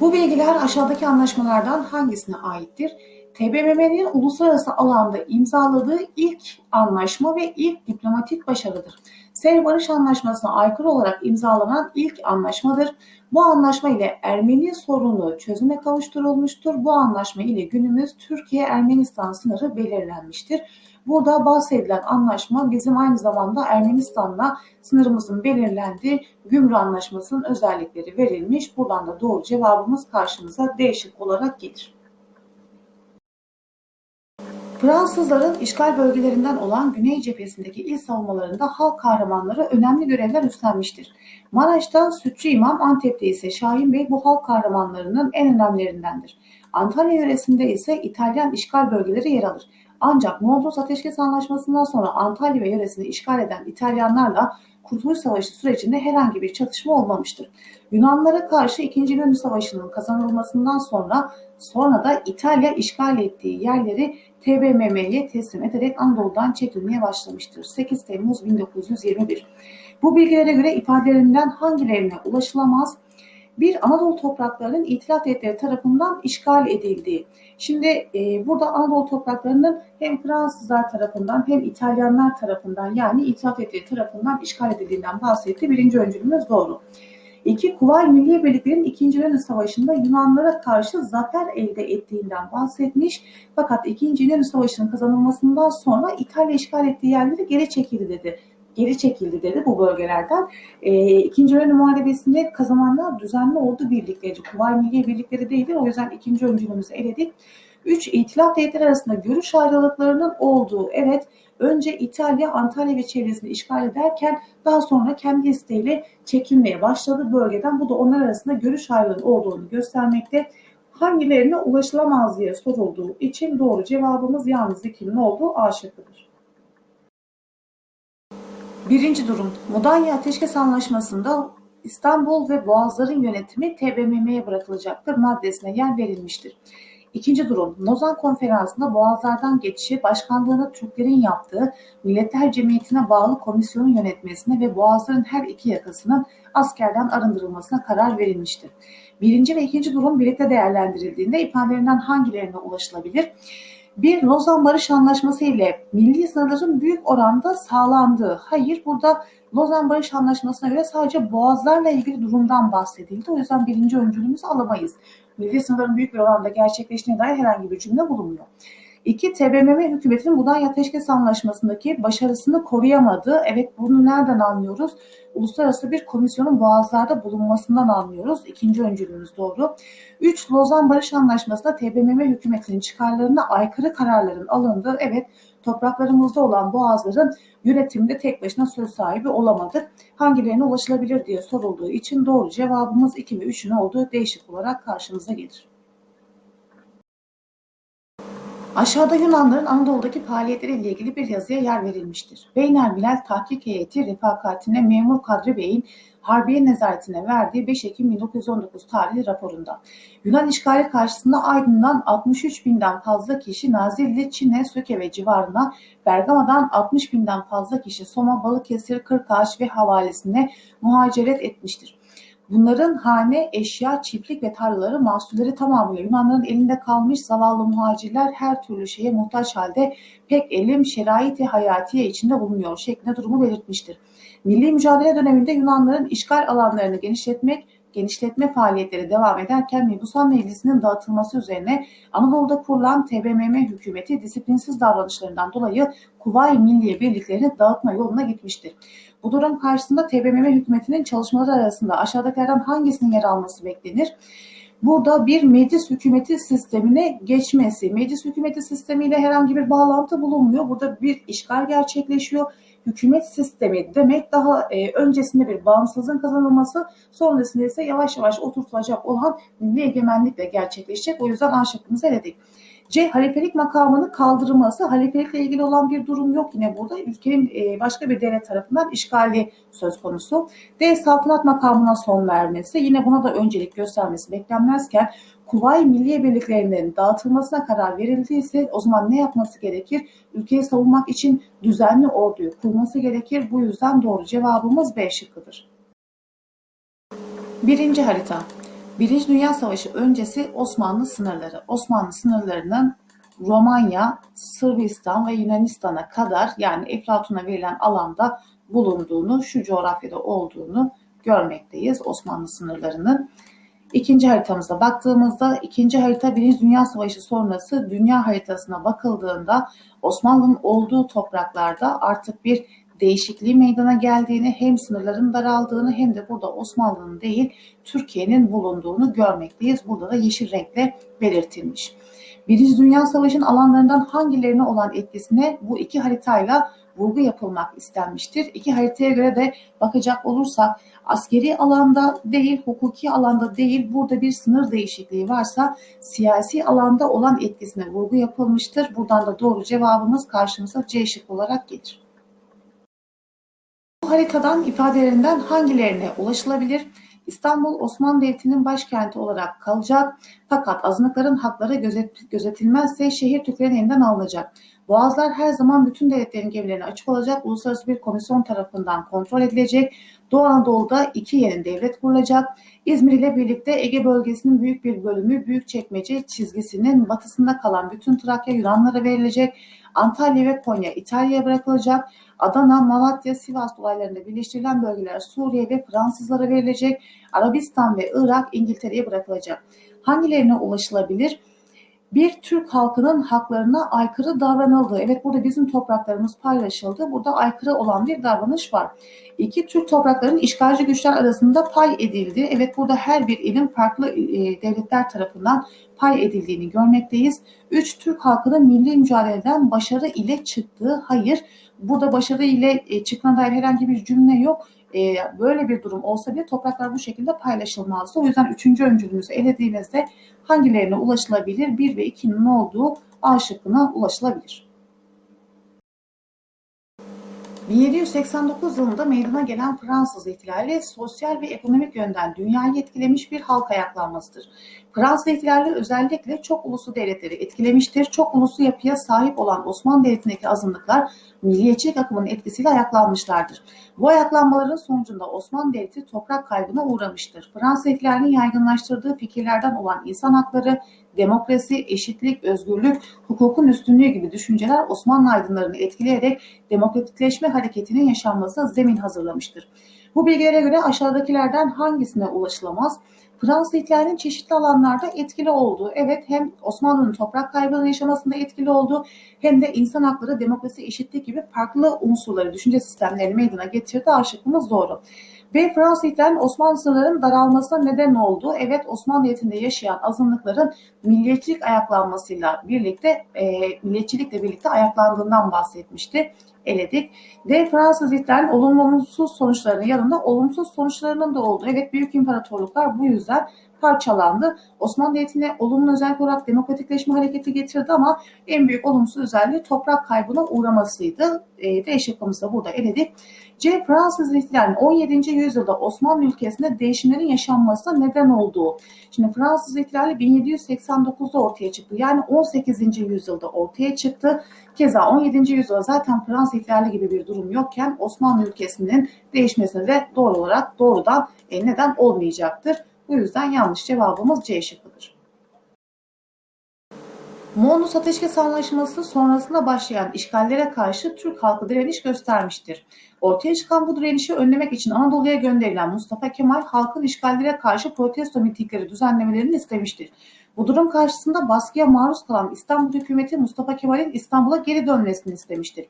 Bu bilgiler aşağıdaki anlaşmalardan hangisine aittir? TBMM'nin uluslararası alanda imzaladığı ilk anlaşma ve ilk diplomatik başarıdır. Sevr Barış Anlaşması'na aykırı olarak imzalanan ilk anlaşmadır. Bu anlaşma ile Ermeni sorunu çözüme kavuşturulmuştur. Bu anlaşma ile günümüz Türkiye-Ermenistan sınırı belirlenmiştir. Burada bahsedilen anlaşma bizim aynı zamanda Ermenistan'la sınırımızın belirlendiği Gümrük Anlaşması'nın özellikleri verilmiş. Buradan da doğru cevabımız karşımıza değişik olarak gelir. Fransızların işgal bölgelerinden olan Güney cephesindeki il savunmalarında halk kahramanları önemli görevler üstlenmiştir. Maraş'ta Sütçü İmam, Antep'te ise Şahin Bey bu halk kahramanlarının en önemlilerindendir. Antalya yöresinde ise İtalyan işgal bölgeleri yer alır. Ancak Mondros Ateşkes Anlaşması'ndan sonra Antalya ve yöresini işgal eden İtalyanlarla Kurtuluş Savaşı sürecinde herhangi bir çatışma olmamıştır. Yunanlara karşı 2. İnönü Savaşı'nın kazanılmasından sonra sonra da İtalya işgal ettiği yerleri TBMM'ye teslim ederek Anadolu'dan çekilmeye başlamıştır. 8 Temmuz 1921. Bu bilgilere göre ifadelerinden hangilerine ulaşılamaz? Bir Anadolu topraklarının İtilaf Devletleri tarafından işgal edildiği. Şimdi e, burada Anadolu topraklarının hem Fransızlar tarafından hem İtalyanlar tarafından yani İtilaf Devletleri tarafından işgal edildiğinden bahsetti. Birinci öncülümüz doğru. İki, Kuvayi Milliye Birlikleri'nin 2. İnönü Savaşı'nda Yunanlara karşı zafer elde ettiğinden bahsetmiş. Fakat 2. İnönü Savaşı'nın kazanılmasından sonra İtalya işgal ettiği yerleri geri çekildi dedi geri çekildi dedi bu bölgelerden. E, İkinci İnönü Muharebesi'nde kazananlar düzenli ordu birlikleri, Kuvayi Milliye Birlikleri değildir. O yüzden ikinci öncülümüzü eledik. Üç, itilaf devletleri arasında görüş ayrılıklarının olduğu, evet önce İtalya Antalya ve çevresini işgal ederken daha sonra kendi isteğiyle çekilmeye başladı bölgeden. Bu da onlar arasında görüş ayrılığı olduğunu göstermekte. Hangilerine ulaşılamaz diye sorulduğu için doğru cevabımız yalnız ikinin olduğu A şıkkıdır. Birinci durum, Mudanya Ateşkes Anlaşması'nda İstanbul ve Boğazların yönetimi TBMM'ye bırakılacaktır maddesine yer verilmiştir. İkinci durum, Lozan Konferansı'nda Boğazlardan geçişi başkanlığını Türklerin yaptığı Milletler Cemiyeti'ne bağlı komisyonun yönetmesine ve Boğazların her iki yakasının askerden arındırılmasına karar verilmiştir. Birinci ve ikinci durum birlikte değerlendirildiğinde ifadelerinden hangilerine ulaşılabilir? Bir Lozan Barış Anlaşması ile milli sınırların büyük oranda sağlandığı. Hayır burada Lozan Barış Anlaşması'na göre sadece boğazlarla ilgili durumdan bahsedildi. O yüzden birinci öncülümüzü alamayız. Milli sınırların büyük bir oranda gerçekleştiğine dair herhangi bir cümle bulunmuyor. İki, TBMM hükümetinin Budanya Ateşkes Anlaşması'ndaki başarısını koruyamadığı, evet bunu nereden anlıyoruz? Uluslararası bir komisyonun boğazlarda bulunmasından anlıyoruz. İkinci öncülümüz doğru. Üç, Lozan Barış Anlaşması'nda TBMM hükümetinin çıkarlarına aykırı kararların alındığı, evet topraklarımızda olan boğazların yönetiminde tek başına söz sahibi olamadık. Hangilerine ulaşılabilir diye sorulduğu için doğru cevabımız 2 ve 3'ün olduğu değişik olarak karşımıza gelir. Aşağıda Yunanların Anadolu'daki faaliyetleriyle ilgili bir yazıya yer verilmiştir. Beynelmilel Tahkik Heyeti refakatine Memur Kadri Bey'in Harbiye nezaretine verdiği 5 Ekim 1919 tarihli raporunda Yunan işgali karşısında Aydın'dan 63 binden fazla kişi Nazilli, Çin'e, Söke ve civarına, Bergama'dan 60 binden fazla kişi Soma, Balıkesir, Kırkağaç ve havalesine muhaceret etmiştir. Bunların hane, eşya, çiftlik ve tarlaları mahsulleri tamamıyla Yunanların elinde kalmış zavallı muhacirler her türlü şeye muhtaç halde pek elim şerait-i hayatiye içinde bulunuyor şeklinde durumu belirtmiştir. Milli mücadele döneminde Yunanların işgal alanlarını genişletmek, genişletme faaliyetleri devam ederken Mebusan Meclisi'nin dağıtılması üzerine Anadolu'da kurulan TBMM hükümeti disiplinsiz davranışlarından dolayı Kuvayi Milliye birliklerini dağıtma yoluna gitmiştir. Bu durum karşısında TBMM hükümetinin çalışmaları arasında aşağıdakilerden hangisinin yer alması beklenir? Burada bir meclis hükümeti sistemine geçmesi. Meclis hükümeti sistemiyle herhangi bir bağlantı bulunmuyor. Burada bir işgal gerçekleşiyor. Hükümet sistemi demek daha e, öncesinde bir bağımsızlığın kazanılması, sonrasında ise yavaş yavaş oturtulacak olan milli egemenlikle gerçekleşecek. O yüzden A şıkkımızı eledik. C. Halifelik makamını kaldırılması. Halifelikle ilgili olan bir durum yok yine burada. Ülkenin e, başka bir devlet tarafından işgali söz konusu. D. Saltanat makamına son vermesi. Yine buna da öncelik göstermesi beklenmezken Kuvayi Milliye Birliklerinin dağıtılmasına karar verildiyse o zaman ne yapması gerekir? Ülkeyi savunmak için düzenli orduyu kurması gerekir. Bu yüzden doğru cevabımız B şıkkıdır. Birinci harita. Birinci Dünya Savaşı öncesi Osmanlı sınırları. Osmanlı sınırlarının Romanya, Sırbistan ve Yunanistan'a kadar yani Eflatun'a verilen alanda bulunduğunu, şu coğrafyada olduğunu görmekteyiz Osmanlı sınırlarının. İkinci haritamıza baktığımızda ikinci harita Birinci Dünya Savaşı sonrası dünya haritasına bakıldığında Osmanlı'nın olduğu topraklarda artık bir değişikliği meydana geldiğini hem sınırların daraldığını hem de burada Osmanlı'nın değil Türkiye'nin bulunduğunu görmekteyiz. Burada da yeşil renkle belirtilmiş. Birinci Dünya Savaşı'nın alanlarından hangilerine olan etkisine bu iki haritayla vurgu yapılmak istenmiştir. İki haritaya göre de bakacak olursak askeri alanda değil, hukuki alanda değil, burada bir sınır değişikliği varsa siyasi alanda olan etkisine vurgu yapılmıştır. Buradan da doğru cevabımız karşımıza C şık olarak gelir. Haritadan ifadelerinden hangilerine ulaşılabilir? İstanbul Osmanlı Devleti'nin başkenti olarak kalacak fakat azınlıkların hakları gözet, gözetilmezse şehir Türklerin elinden alınacak. Boğazlar her zaman bütün devletlerin gemilerine açık olacak, uluslararası bir komisyon tarafından kontrol edilecek. Doğu Anadolu'da iki yeni devlet kurulacak. İzmir ile birlikte Ege bölgesinin büyük bir bölümü Büyükçekmece çizgisinin batısında kalan bütün Trakya Yunanlara verilecek. Antalya ve Konya İtalya'ya bırakılacak. Adana, Malatya, Sivas dolaylarında birleştirilen bölgeler Suriye ve Fransızlara verilecek. Arabistan ve Irak İngiltere'ye bırakılacak. Hangilerine ulaşılabilir? Bir Türk halkının haklarına aykırı davranıldı. Evet burada bizim topraklarımız paylaşıldı. Burada aykırı olan bir davranış var. İki Türk topraklarının işgalci güçler arasında pay edildi. Evet burada her bir ilin farklı e, devletler tarafından pay edildiğini görmekteyiz. Üç Türk halkının milli mücadeleden başarı ile çıktığı. Hayır burada başarı ile e, dair herhangi bir cümle yok e, böyle bir durum olsa bile topraklar bu şekilde paylaşılmazdı. O yüzden üçüncü öncülümüzü elediğimizde hangilerine ulaşılabilir? 1 ve 2'nin olduğu A şıkkına ulaşılabilir. 1789 yılında meydana gelen Fransız ihtilali sosyal ve ekonomik yönden dünyayı etkilemiş bir halk ayaklanmasıdır. Fransız ihtilali özellikle çok uluslu devletleri etkilemiştir. Çok uluslu yapıya sahip olan Osmanlı Devleti'ndeki azınlıklar milliyetçilik akımının etkisiyle ayaklanmışlardır. Bu ayaklanmaların sonucunda Osmanlı Devleti toprak kaybına uğramıştır. Fransız ihtilalinin yaygınlaştırdığı fikirlerden olan insan hakları, demokrasi, eşitlik, özgürlük, hukukun üstünlüğü gibi düşünceler Osmanlı aydınlarını etkileyerek demokratikleşme hareketinin yaşanmasına zemin hazırlamıştır. Bu bilgilere göre aşağıdakilerden hangisine ulaşılamaz? Fransız ihtilalinin çeşitli alanlarda etkili olduğu, evet hem Osmanlı'nın toprak kaybının yaşamasında etkili olduğu hem de insan hakları, demokrasi, eşitlik gibi farklı unsurları, düşünce sistemlerini meydana getirdi. Aşıkımız doğru. Ve Fransız ihtilalinin Osmanlı sınırlarının daralmasına neden oldu. Evet Osmanlı Devleti'nde yaşayan azınlıkların milliyetçilik ayaklanmasıyla birlikte, e, milliyetçilikle birlikte ayaklandığından bahsetmişti eledik. D. Fransız ihtilalinin olumlu olumsuz sonuçlarının yanında olumsuz sonuçlarının da olduğu. Evet büyük imparatorluklar bu yüzden parçalandı. Osmanlı Devleti'ne olumlu özellik olarak demokratikleşme hareketi getirdi ama en büyük olumsuz özelliği toprak kaybına uğramasıydı. E, D şıkkımızı da burada eledik. C. Fransız ihtilalinin 17. yüzyılda Osmanlı ülkesinde değişimlerin yaşanmasına neden olduğu. Şimdi Fransız ihtilali 1789'da ortaya çıktı. Yani 18. yüzyılda ortaya çıktı. Keza 17. yüzyılda zaten Fransız ihtilali gibi bir durum yokken Osmanlı ülkesinin değişmesine de doğru olarak doğrudan e, neden olmayacaktır. Bu yüzden yanlış cevabımız C şıkkıdır. Mondros Ateşkes Anlaşması sonrasında başlayan işgallere karşı Türk halkı direniş göstermiştir. Ortaya çıkan bu direnişi önlemek için Anadolu'ya gönderilen Mustafa Kemal halkın işgallere karşı protesto mitingleri düzenlemelerini istemiştir. Bu durum karşısında baskıya maruz kalan İstanbul hükümeti Mustafa Kemal'in İstanbul'a geri dönmesini istemiştir.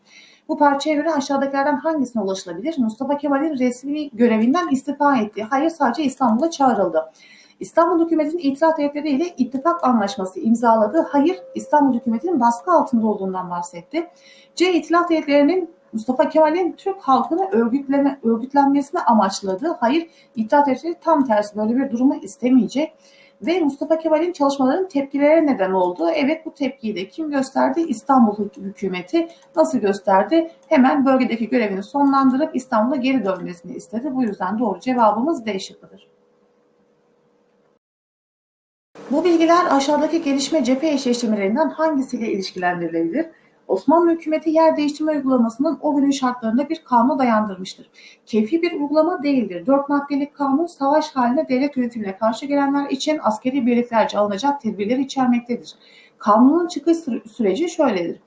Bu parçaya göre aşağıdakilerden hangisine ulaşılabilir? Mustafa Kemal'in resmi görevinden istifa etti. Hayır sadece İstanbul'a çağrıldı. İstanbul hükümetinin itiraz ile ittifak anlaşması imzaladı. Hayır İstanbul hükümetinin baskı altında olduğundan bahsetti. C. İtilaf heyetlerinin Mustafa Kemal'in Türk halkını örgütleme, örgütlenmesini amaçladı. Hayır, İttihat Heyetleri tam tersi böyle bir durumu istemeyecek ve Mustafa Kemal'in çalışmalarının tepkilere neden oldu. Evet bu tepkiyi de kim gösterdi? İstanbul hükümeti nasıl gösterdi? Hemen bölgedeki görevini sonlandırıp İstanbul'a geri dönmesini istedi. Bu yüzden doğru cevabımız D şıkkıdır. Bu bilgiler aşağıdaki gelişme cephe eşleştirmelerinden hangisiyle ilişkilendirilebilir? Osmanlı hükümeti yer değiştirme uygulamasının o günün şartlarında bir kanuna dayandırmıştır. Keyfi bir uygulama değildir. Dört maddelik kanun savaş halinde devlet yönetimine karşı gelenler için askeri birliklerce alınacak tedbirleri içermektedir. Kanunun çıkış süre- süreci şöyledir.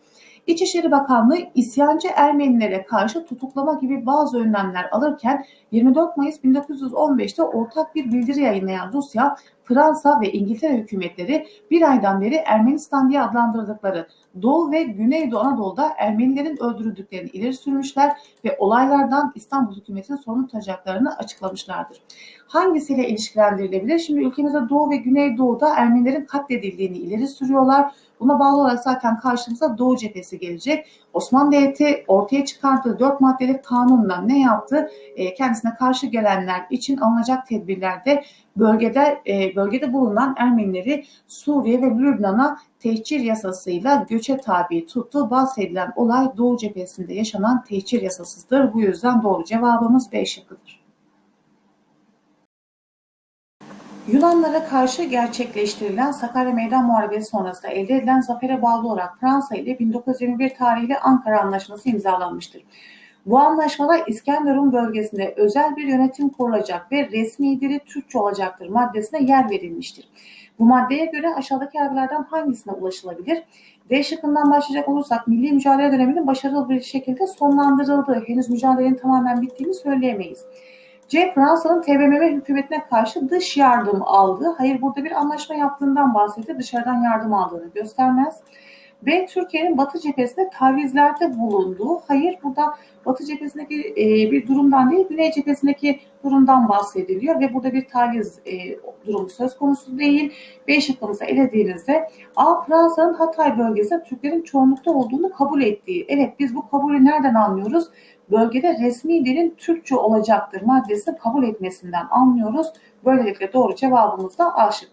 İçişleri Bakanlığı isyancı Ermenilere karşı tutuklama gibi bazı önlemler alırken 24 Mayıs 1915'te ortak bir bildiri yayınlayan Rusya, Fransa ve İngiltere hükümetleri bir aydan beri Ermenistan diye adlandırdıkları Doğu ve Güneydoğu Anadolu'da Ermenilerin öldürüldüklerini ileri sürmüşler ve olaylardan İstanbul hükümetinin sorumlu tutacaklarını açıklamışlardır. Hangisiyle ilişkilendirilebilir? Şimdi ülkemizde Doğu ve Güneydoğu'da Ermenilerin katledildiğini ileri sürüyorlar. Buna bağlı olarak zaten karşımıza Doğu cephesi gelecek. Osmanlı Devleti ortaya çıkarttığı dört maddelik kanunla ne yaptı? E, kendisine karşı gelenler için alınacak tedbirlerde bölgede e, bölgede bulunan Ermenileri Suriye ve Lübnan'a tehcir yasasıyla göçe tabi tuttu. Bahsedilen olay Doğu cephesinde yaşanan tehcir yasasıdır. Bu yüzden doğru cevabımız B şıkkıdır. Yunanlara karşı gerçekleştirilen Sakarya Meydan Muharebesi sonrasında elde edilen zafere bağlı olarak Fransa ile 1921 tarihli Ankara Anlaşması imzalanmıştır. Bu anlaşmada İskenderun bölgesinde özel bir yönetim kurulacak ve resmi dili Türkçe olacaktır maddesine yer verilmiştir. Bu maddeye göre aşağıdaki yargılardan hangisine ulaşılabilir? D şıkkından başlayacak olursak milli mücadele döneminin başarılı bir şekilde sonlandırıldığı, henüz mücadelenin tamamen bittiğini söyleyemeyiz. C. Fransa'nın TBMM hükümetine karşı dış yardım aldığı, hayır burada bir anlaşma yaptığından bahsediyor, dışarıdan yardım aldığını göstermez. B. Türkiye'nin Batı cephesinde tavizlerde bulunduğu, hayır burada Batı cephesindeki e, bir durumdan değil, Güney cephesindeki durumdan bahsediliyor ve burada bir taviz e, durumu söz konusu değil. B şıkkımızı elediğinizde A. Fransa'nın Hatay bölgesinde Türklerin çoğunlukta olduğunu kabul ettiği. Evet biz bu kabulü nereden anlıyoruz? Bölgede resmi dilin Türkçe olacaktır maddesini kabul etmesinden anlıyoruz. Böylelikle doğru cevabımız da A şıkkı.